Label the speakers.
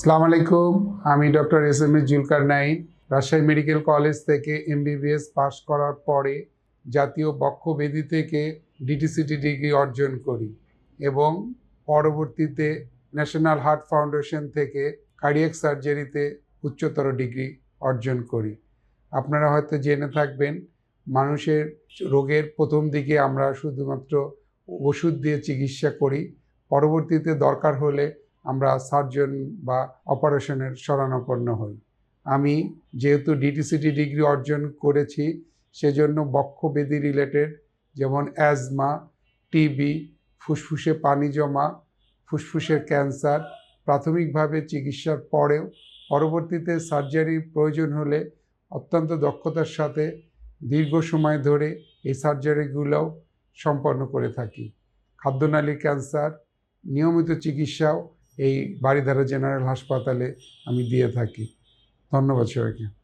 Speaker 1: সালাম আলাইকুম, আমি doctor S M S Zulkarnain Rajshahi medical college থেকে এমবিবিএস পাশ করার পরে জাতীয় বক্ষবেদী থেকে ডিটিসিটি ডিগ্রি অর্জন করি এবং পরবর্তীতে ন্যাশনাল হার্ট ফাউন্ডেশন থেকে কার্ডিয়াক সার্জারিতে উচ্চতর ডিগ্রি অর্জন করি। আপনারা হয়তো জেনে থাকবেন, মানুষের রোগের প্রথম দিকে আমরা শুধুমাত্র ওষুধ দিয়ে চিকিৎসা করি। পরবর্তীতে দরকার হলে আমরা সার্জন বা অপারেশনের শরণাপন্ন হই। আমি যেহেতু ডিটিসিটি ডিগ্রি অর্জন করেছি, সেজন্য বক্ষবেদী রিলেটেড যেমন অ্যাজমা টিবি ফুসফুসে পানি জমা, ফুসফুসের ক্যান্সার প্রাথমিকভাবে চিকিৎসার পরেও পরবর্তীতে সার্জারির প্রয়োজন হলে অত্যন্ত দক্ষতার সাথে দীর্ঘ সময় ধরে এই সার্জারিগুলোও সম্পন্ন করে থাকি। খাদ্যনালী ক্যান্সার নিয়মিত চিকিৎসাও এই বাড়িধারা জেনারেল হাসপাতালে আমি দিয়ে থাকি। ধন্যবাদ সবাইকে।